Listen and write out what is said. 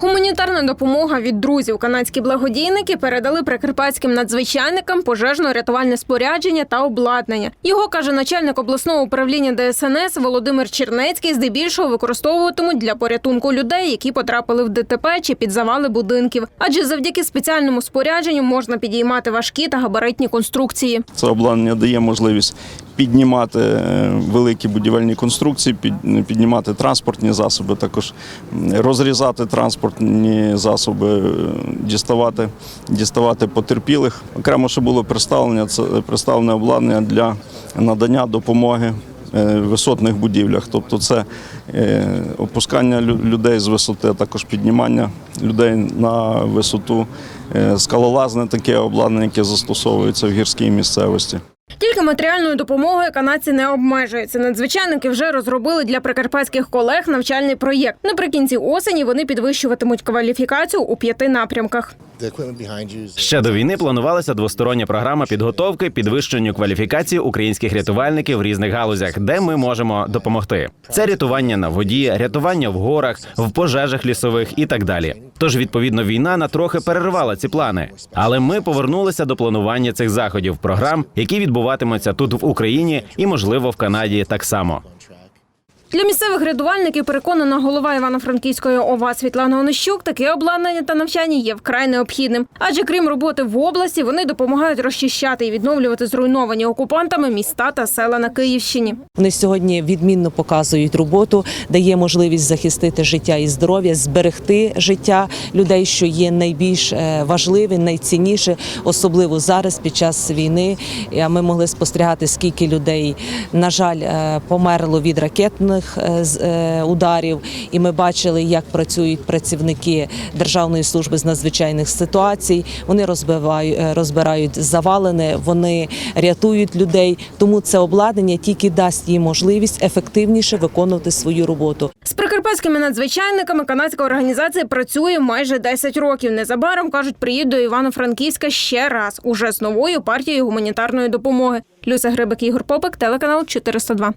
Гуманітарна допомога від друзів. Канадські благодійники передали прикарпатським надзвичайникам пожежно-рятувальне спорядження та обладнання. Його каже начальник обласного управління ДСНС Володимир Чернецький. Здебільшого використовуватимуть для порятунку людей, які потрапили в ДТП чи під завали будинків. Адже завдяки спеціальному спорядженню можна підіймати важкі та габаритні конструкції. Це обладнання дає можливість піднімати е, великі будівельні конструкції, піднімати транспортні засоби, також розрізати транспортні засоби, е, діставати, діставати потерпілих. Окремо, що було представлення, це представлене обладнання для надання допомоги. е, Висотних будівлях, тобто це е, опускання людей з висоти, а також піднімання людей на висоту, е, скалолазне таке обладнання, яке застосовується в гірській місцевості. Тільки матеріальною допомогою канадці не обмежуються. Надзвичайники вже розробили для прикарпатських колег навчальний проєкт. Наприкінці осені вони підвищуватимуть кваліфікацію у п'яти напрямках. Ще до війни планувалася двостороння програма підготовки підвищенню кваліфікації українських рятувальників в різних галузях, де ми можемо допомогти. Це рятування на воді, рятування в горах, в пожежах лісових і так далі. Тож, відповідно, війна на трохи перервала ці плани. Але ми повернулися до планування цих заходів, програм, які відбуватимуться тут в Україні і, можливо, в Канаді так само. Для місцевих рятувальників переконана голова Івано-Франківської ОВА Світлана Онищук, таке обладнання та навчання є вкрай необхідним. Адже крім роботи в області, вони допомагають розчищати і відновлювати зруйновані окупантами міста та села на Київщині. Вони сьогодні відмінно показують роботу, дає можливість захистити життя і здоров'я, зберегти життя людей, що є найбільш е, важливе, найцінніше, особливо зараз під час війни. Ми могли спостерігати, скільки людей, на жаль, е, померло від ракетних е, з- е, ударів. І ми бачили, як працюють працівники Державної служби з надзвичайних ситуацій. Вони е, розбирають завалене, вони рятують людей. Тому це обладнання тільки дасть їм можливість ефективніше виконувати свою роботу. З прикарпатськими надзвичайниками канадська організація працює майже 10 років. Незабаром кажуть, приїдуть до Івано-Франківська ще раз, уже з новою партією гуманітарної допомоги. Люся Грибик, Ігор Попик, телеканал 402.